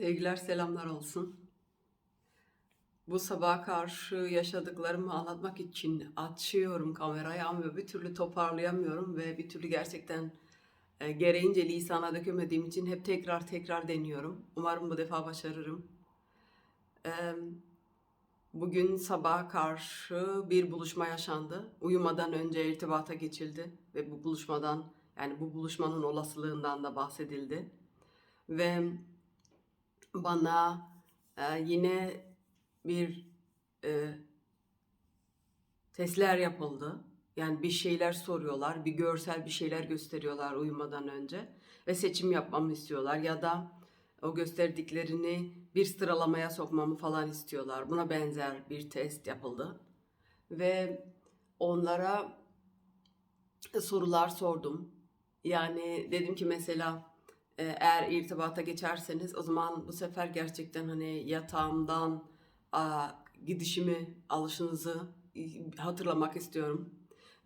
Sevgiler selamlar olsun. Bu sabaha karşı yaşadıklarımı anlatmak için açıyorum kamerayı ama bir türlü toparlayamıyorum ve bir türlü gerçekten e, gereğince lisana dökemediğim için hep tekrar tekrar deniyorum. Umarım bu defa başarırım. E, Bugün sabaha karşı bir buluşma yaşandı. Uyumadan önce irtibata geçildi ve bu buluşmadan yani bu buluşmanın olasılığından da bahsedildi. Ve bana e, yine bir e, testler yapıldı. Yani bir şeyler soruyorlar, bir görsel bir şeyler gösteriyorlar uyumadan önce ve seçim yapmamı istiyorlar ya da o gösterdiklerini bir sıralamaya sokmamı falan istiyorlar. Buna benzer bir test yapıldı ve onlara sorular sordum. Yani dedim ki mesela e, eğer irtibata geçerseniz o zaman bu sefer gerçekten hani yatağımdan a, gidişimi, alışınızı hatırlamak istiyorum.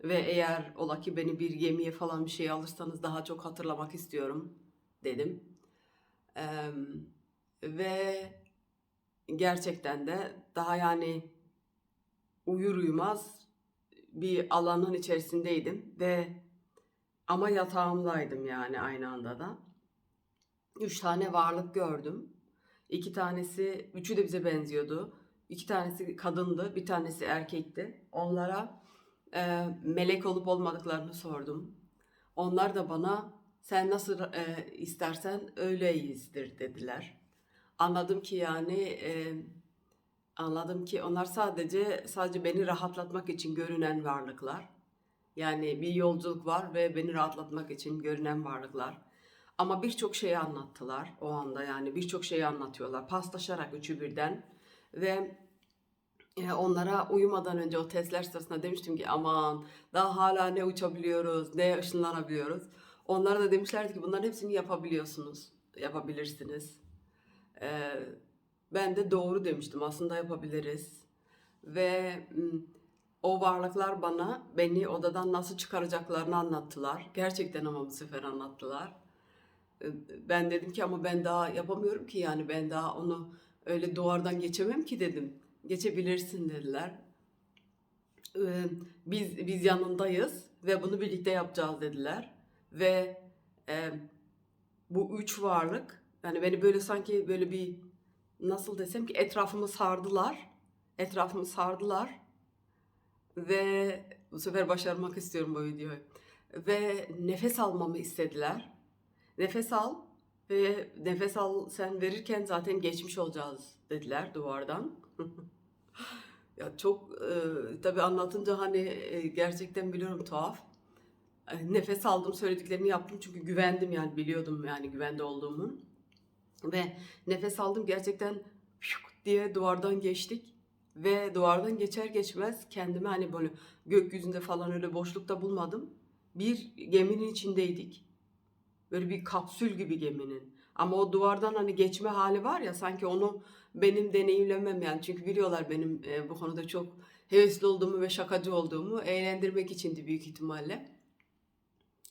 Ve eğer ola ki beni bir gemiye falan bir şey alırsanız daha çok hatırlamak istiyorum dedim. Eee, ve gerçekten de daha yani uyur uyumaz bir alanın içerisindeydim ve ama yatağımdaydım yani aynı anda da. Üç tane varlık gördüm. İki tanesi, üçü de bize benziyordu. İki tanesi kadındı, bir tanesi erkekti. Onlara e, melek olup olmadıklarını sordum. Onlar da bana sen nasıl e, istersen öyleyizdir dediler. Anladım ki yani e, anladım ki onlar sadece sadece beni rahatlatmak için görünen varlıklar. Yani bir yolculuk var ve beni rahatlatmak için görünen varlıklar. Ama birçok şeyi anlattılar o anda yani birçok şeyi anlatıyorlar paslaşarak üçü birden ve e, onlara uyumadan önce o testler sırasında demiştim ki aman daha hala ne uçabiliyoruz ne ışınlanabiliyoruz. Onlar da demişlerdi ki bunların hepsini yapabiliyorsunuz, yapabilirsiniz. E, ben de doğru demiştim aslında yapabiliriz. Ve o varlıklar bana beni odadan nasıl çıkaracaklarını anlattılar. Gerçekten ama bu sefer anlattılar. Ben dedim ki ama ben daha yapamıyorum ki yani ben daha onu öyle duvardan geçemem ki dedim. Geçebilirsin dediler. Biz biz yanındayız ve bunu birlikte yapacağız dediler. Ve e, bu üç varlık yani beni böyle sanki böyle bir nasıl desem ki etrafımı sardılar. Etrafımı sardılar ve bu sefer başarmak istiyorum bu videoyu. Ve nefes almamı istediler. Nefes al ve nefes al sen verirken zaten geçmiş olacağız dediler duvardan. Ya çok e, tabii anlatınca hani e, gerçekten biliyorum tuhaf. E, Nefes aldım söylediklerini yaptım çünkü güvendim yani biliyordum yani güvende olduğumu. Ve nefes aldım gerçekten diye duvardan geçtik. Ve duvardan geçer geçmez kendimi hani böyle gökyüzünde falan öyle boşlukta bulmadım. Bir geminin içindeydik. Böyle bir kapsül gibi geminin. Ama o duvardan hani geçme hali var ya sanki onu benim deneyimlemem yani. Çünkü biliyorlar benim e, bu konuda çok hevesli olduğumu ve şakacı olduğumu eğlendirmek içindi büyük ihtimalle.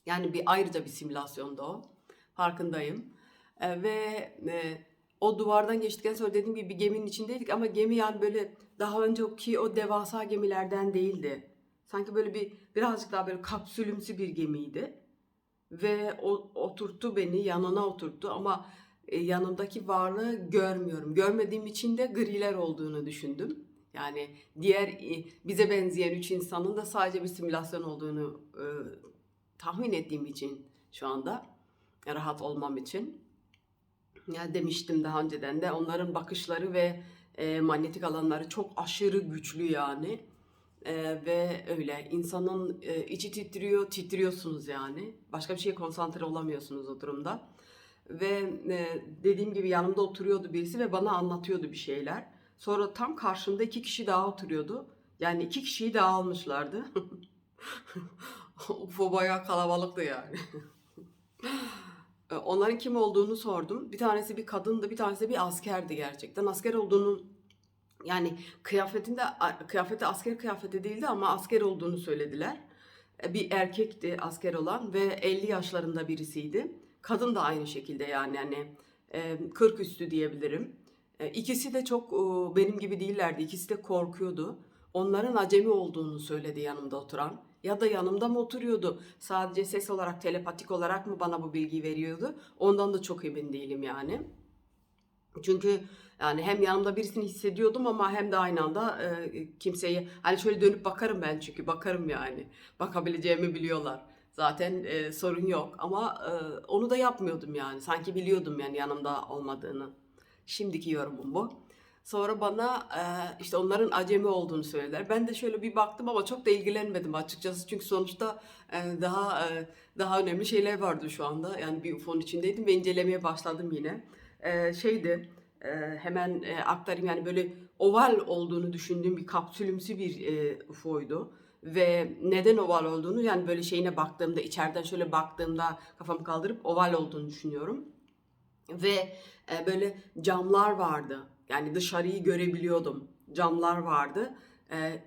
Yani bir ayrıca bir simülasyonda o. Farkındayım. E, ve e, o duvardan geçtikten sonra dediğim gibi bir geminin içindeydik ama gemi yani böyle daha önceki o devasa gemilerden değildi. Sanki böyle bir birazcık daha böyle kapsülümsü bir gemiydi. Ve o oturttu beni yanına oturttu ama e, yanındaki varlığı görmüyorum. Görmediğim için de griler olduğunu düşündüm. Yani diğer e, bize benzeyen üç insanın da sadece bir simülasyon olduğunu e, tahmin ettiğim için şu anda rahat olmam için. Ya demiştim daha önceden de onların bakışları ve e, manyetik alanları çok aşırı güçlü yani. E, ve öyle insanın e, içi titriyor, titriyorsunuz yani. Başka bir şeye konsantre olamıyorsunuz o durumda. Ve e, dediğim gibi yanımda oturuyordu birisi ve bana anlatıyordu bir şeyler. Sonra tam karşımda iki kişi daha oturuyordu. Yani iki kişiyi daha almışlardı. UFO bayağı kalabalıktı yani. Onların kim olduğunu sordum. Bir tanesi bir kadındı, bir tanesi bir askerdi gerçekten. Asker olduğunu yani kıyafetinde kıyafeti asker kıyafeti değildi ama asker olduğunu söylediler. E, Bir erkekti asker olan ve 50 yaşlarında birisiydi. Kadın da aynı şekilde yani e, 40 üstü diyebilirim. E, İkisi de çok e, benim gibi değillerdi. İkisi de korkuyordu. Onların acemi olduğunu söyledi yanımda oturan. Ya da yanımda mı oturuyordu? Sadece ses olarak, telepatik olarak mı bana bu bilgiyi veriyordu? Ondan da çok emin değilim yani. Çünkü yani hem yanımda birisini hissediyordum ama hem de aynı anda e, kimseyi hani şöyle dönüp bakarım ben çünkü bakarım yani. Bakabileceğimi biliyorlar. Zaten e, sorun yok ama e, onu da yapmıyordum yani. Sanki biliyordum yani yanımda olmadığını. Şimdiki yorumum bu. Sonra bana e, işte onların acemi olduğunu söylediler. Ben de şöyle bir baktım ama çok da ilgilenmedim açıkçası. Çünkü sonuçta e, daha e, daha önemli şeyler vardı şu anda. Yani bir UFO'nun içindeydim ve incelemeye başladım yine. E, şeydi hemen e, aktarayım yani böyle oval olduğunu düşündüğüm bir kapsülümsü bir e, UFO'ydu. Ve neden oval olduğunu yani böyle şeyine baktığımda içeriden şöyle baktığımda kafamı kaldırıp oval olduğunu düşünüyorum. Ve e, böyle camlar vardı. Yani dışarıyı görebiliyordum. Camlar vardı. E,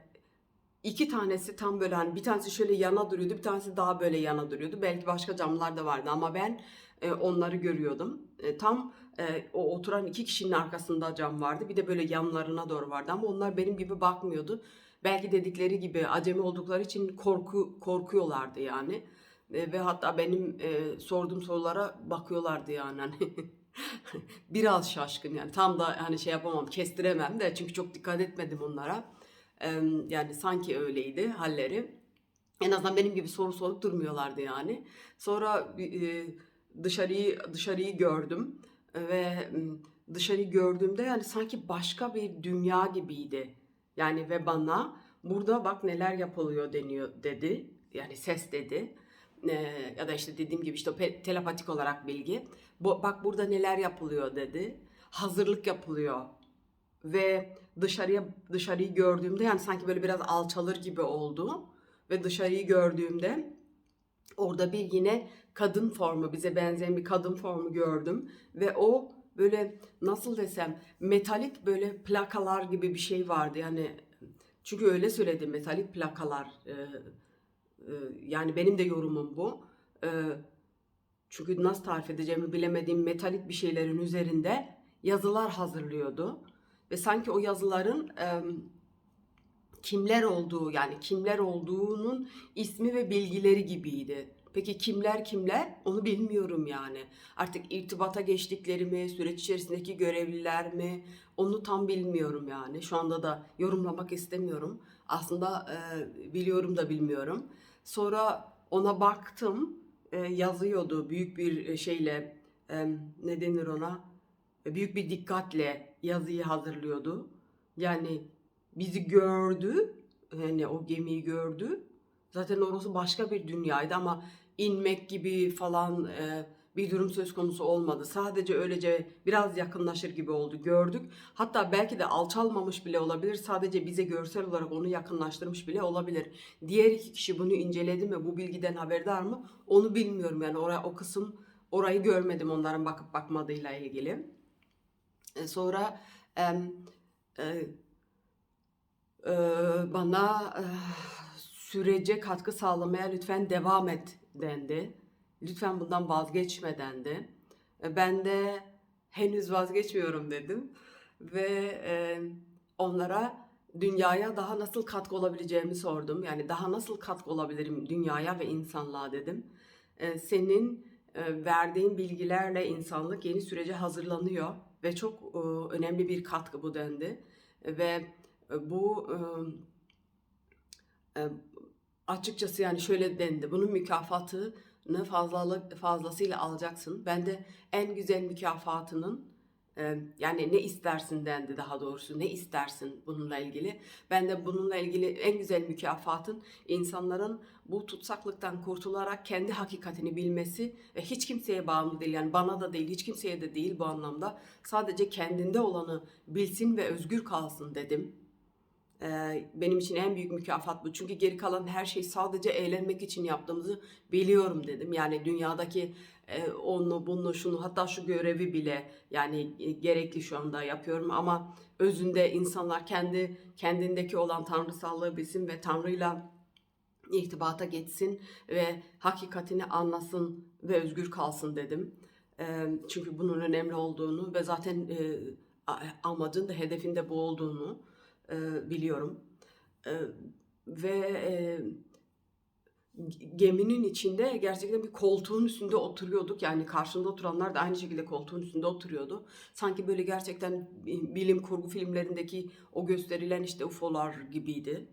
iki tanesi tam böyle hani bir tanesi şöyle yana duruyordu, bir tanesi daha böyle yana duruyordu. Belki başka camlar da vardı ama ben e, onları görüyordum. E, tam e, o oturan iki kişinin arkasında cam vardı. Bir de böyle yanlarına doğru vardı ama onlar benim gibi bakmıyordu. Belki dedikleri gibi acemi oldukları için korku korkuyorlardı yani. E, ve hatta benim e, sorduğum sorulara bakıyorlardı yani hani. Biraz şaşkın yani tam da hani şey yapamam kestiremem de çünkü çok dikkat etmedim onlara. E, yani sanki öyleydi halleri. En azından benim gibi soru sorup durmuyorlardı yani. Sonra e, dışarıyı dışarıyı gördüm ve dışarıyı gördüğümde yani sanki başka bir dünya gibiydi. Yani ve bana burada bak neler yapılıyor deniyor dedi. Yani ses dedi. Ee, ya da işte dediğim gibi işte telepatik olarak bilgi. Bu, bak burada neler yapılıyor dedi. Hazırlık yapılıyor ve dışarıya dışarıyı gördüğümde yani sanki böyle biraz alçalır gibi oldu ve dışarıyı gördüğümde orada bir yine kadın formu bize benzeyen bir kadın formu gördüm. Ve o böyle nasıl desem metalik böyle plakalar gibi bir şey vardı. Yani çünkü öyle söyledi metalik plakalar Ee, e, yani benim de yorumum bu. Ee, çünkü nasıl tarif edeceğimi bilemediğim metalik bir şeylerin üzerinde yazılar hazırlıyordu. Ve sanki o yazıların em, kimler olduğu yani kimler olduğunun ismi ve bilgileri gibiydi. Peki kimler kimler onu bilmiyorum yani. Artık irtibata geçtikleri mi, süreç içerisindeki görevliler mi onu tam bilmiyorum yani. Şu anda da yorumlamak istemiyorum. Aslında e, biliyorum da bilmiyorum. Sonra ona baktım e, yazıyordu büyük bir e, şeyle e, ne denir ona? E, büyük bir dikkatle yazıyı hazırlıyordu. Yani bizi gördü, hani o gemiyi gördü. Zaten orası başka bir dünyaydı ama inmek gibi falan e, bir durum söz konusu olmadı. Sadece öylece biraz yakınlaşır gibi oldu, gördük. Hatta belki de alçalmamış bile olabilir. Sadece bize görsel olarak onu yakınlaştırmış bile olabilir. Diğer iki kişi bunu inceledi mi, bu bilgiden haberdar mı? Onu bilmiyorum yani oraya o kısım orayı görmedim onların bakıp bakmadığıyla ilgili. E, sonra em, e, e, bana e, sürece katkı sağlamaya lütfen devam et dendi. Lütfen bundan vazgeçme dendi. E, Ben de henüz vazgeçmiyorum dedim ve onlara dünyaya daha nasıl katkı olabileceğimi sordum. Yani daha nasıl katkı olabilirim dünyaya ve insanlığa dedim. E, Senin e, verdiğin bilgilerle insanlık yeni sürece hazırlanıyor ve çok önemli bir katkı bu dendi. Ve bu e, e, açıkçası yani şöyle dendi. Bunun mükafatını fazlalık fazlasıyla alacaksın. Ben de en güzel mükafatının e, yani ne istersin dendi daha doğrusu. Ne istersin bununla ilgili? Ben de bununla ilgili en güzel mükafatın insanların bu tutsaklıktan kurtularak kendi hakikatini bilmesi ve hiç kimseye bağımlı değil. Yani bana da değil, hiç kimseye de değil bu anlamda. Sadece kendinde olanı bilsin ve özgür kalsın dedim. Benim için en büyük mükafat bu. Çünkü geri kalan her şey sadece eğlenmek için yaptığımızı biliyorum dedim. Yani dünyadaki onu, bunu, şunu hatta şu görevi bile yani e, gerekli şu anda yapıyorum ama özünde insanlar kendi kendindeki olan tanrısallığı bilsin ve Tanrı'yla irtibata geçsin ve hakikatini anlasın ve özgür kalsın dedim. Çünkü bunun önemli olduğunu ve zaten amacın da hedefin de bu olduğunu e, biliyorum. E, ve e, geminin içinde gerçekten bir koltuğun üstünde oturuyorduk. Yani karşımda oturanlar da aynı şekilde koltuğun üstünde oturuyordu. Sanki böyle gerçekten bilim kurgu filmlerindeki o gösterilen işte UFO'lar gibiydi.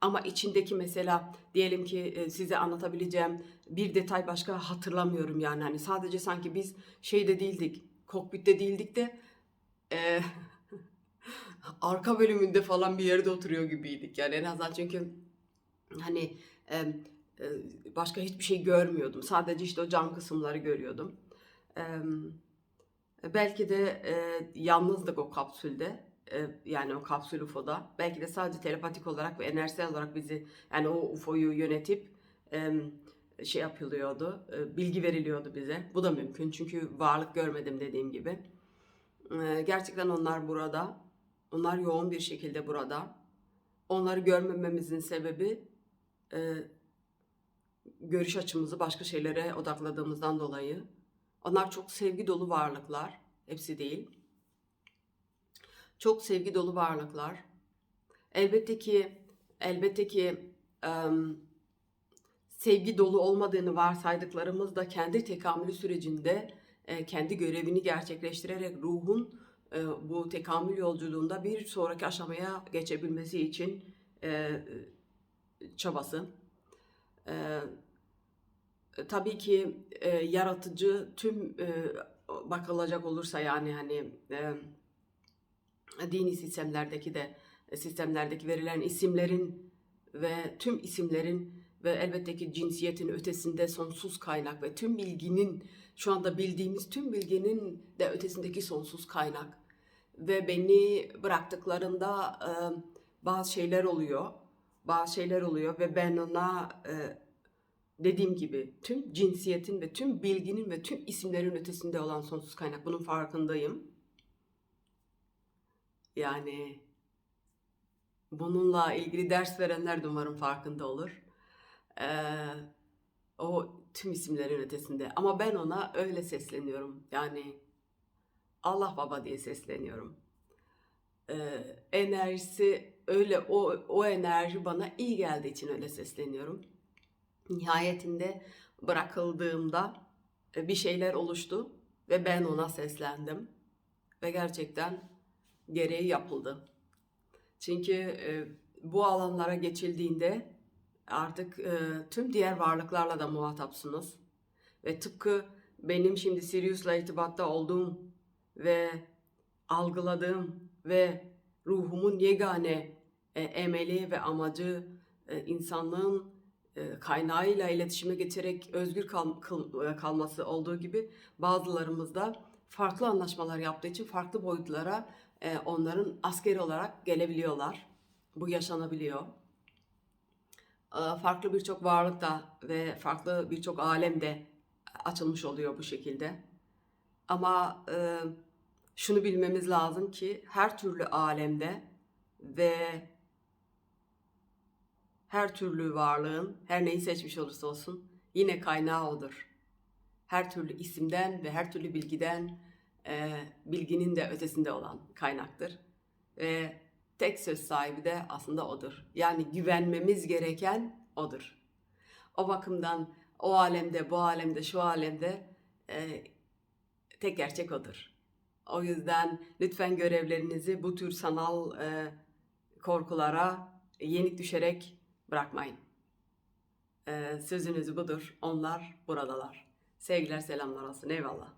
Ama içindeki mesela diyelim ki e, size anlatabileceğim bir detay başka hatırlamıyorum yani. Hani sadece sanki biz şeyde değildik, kokpitte değildik de e, arka bölümünde falan bir yerde oturuyor gibiydik. Yani en azından çünkü hani e, e, başka hiçbir şey görmüyordum. Sadece işte o cam kısımları görüyordum. E, belki de e, yalnızdık o kapsülde. E, yani o kapsül UFO'da. Belki de sadece telepatik olarak ve enerjisel olarak bizi yani o UFO'yu yönetip e, şey yapılıyordu. e, bilgi veriliyordu bize. Bu da mümkün çünkü varlık görmedim dediğim gibi. E, gerçekten onlar burada. Onlar yoğun bir şekilde burada. Onları görmememizin sebebi e, görüş açımızı başka şeylere odakladığımızdan dolayı. Onlar çok sevgi dolu varlıklar. Hepsi değil. Çok sevgi dolu varlıklar. Elbette ki elbette ki em, sevgi dolu olmadığını varsaydıklarımız da kendi tekamülü sürecinde e, kendi görevini gerçekleştirerek ruhun e, bu tekamül yolculuğunda bir sonraki aşamaya geçebilmesi için e, çabası. E, tabii ki e, yaratıcı tüm e, bakılacak olursa yani hani e, dini sistemlerdeki de sistemlerdeki verilen isimlerin ve tüm isimlerin ve elbette ki cinsiyetin ötesinde sonsuz kaynak ve tüm bilginin şu anda bildiğimiz tüm bilginin de ötesindeki sonsuz kaynak ve beni bıraktıklarında e, bazı şeyler oluyor bazı şeyler oluyor ve ben ona e, dediğim gibi tüm cinsiyetin ve tüm bilginin ve tüm isimlerin ötesinde olan sonsuz kaynak bunun farkındayım. Yani bununla ilgili ders verenler de umarım farkında olur. Ee, o tüm isimlerin ötesinde. Ama ben ona öyle sesleniyorum. Yani Allah Baba diye sesleniyorum. Ee, enerjisi öyle o o enerji bana iyi geldiği için öyle sesleniyorum. Nihayetinde bırakıldığımda e, bir şeyler oluştu ve ben ona seslendim ve gerçekten gereği yapıldı. Çünkü e, bu alanlara geçildiğinde artık e, tüm diğer varlıklarla da muhatapsınız. Ve tıpkı benim şimdi Sirius'la irtibatta olduğum ve algıladığım ve ruhumun yegane e, emeli ve amacı e, insanlığın e, kaynağıyla iletişime geçerek özgür kal, kıl- e, kalması olduğu gibi bazılarımız da farklı anlaşmalar yaptığı için farklı boyutlara e, onların askeri olarak gelebiliyorlar. Bu yaşanabiliyor. E, farklı birçok varlık da ve farklı birçok alem de açılmış oluyor bu şekilde. Ama e, şunu bilmemiz lazım ki her türlü alemde ve her türlü varlığın her neyi seçmiş olursa olsun yine kaynağı odur. Her türlü isimden ve her türlü bilgiden e, bilginin de ötesinde olan kaynaktır. Ve tek söz sahibi de aslında odur. Yani güvenmemiz gereken odur. O bakımdan o alemde, bu alemde, şu alemde e, tek gerçek odur. O yüzden lütfen görevlerinizi bu tür sanal e, korkulara yenik düşerek bırakmayın. E, sözünüz budur. Onlar buradalar. Sevgiler selamlar olsun. Eyvallah.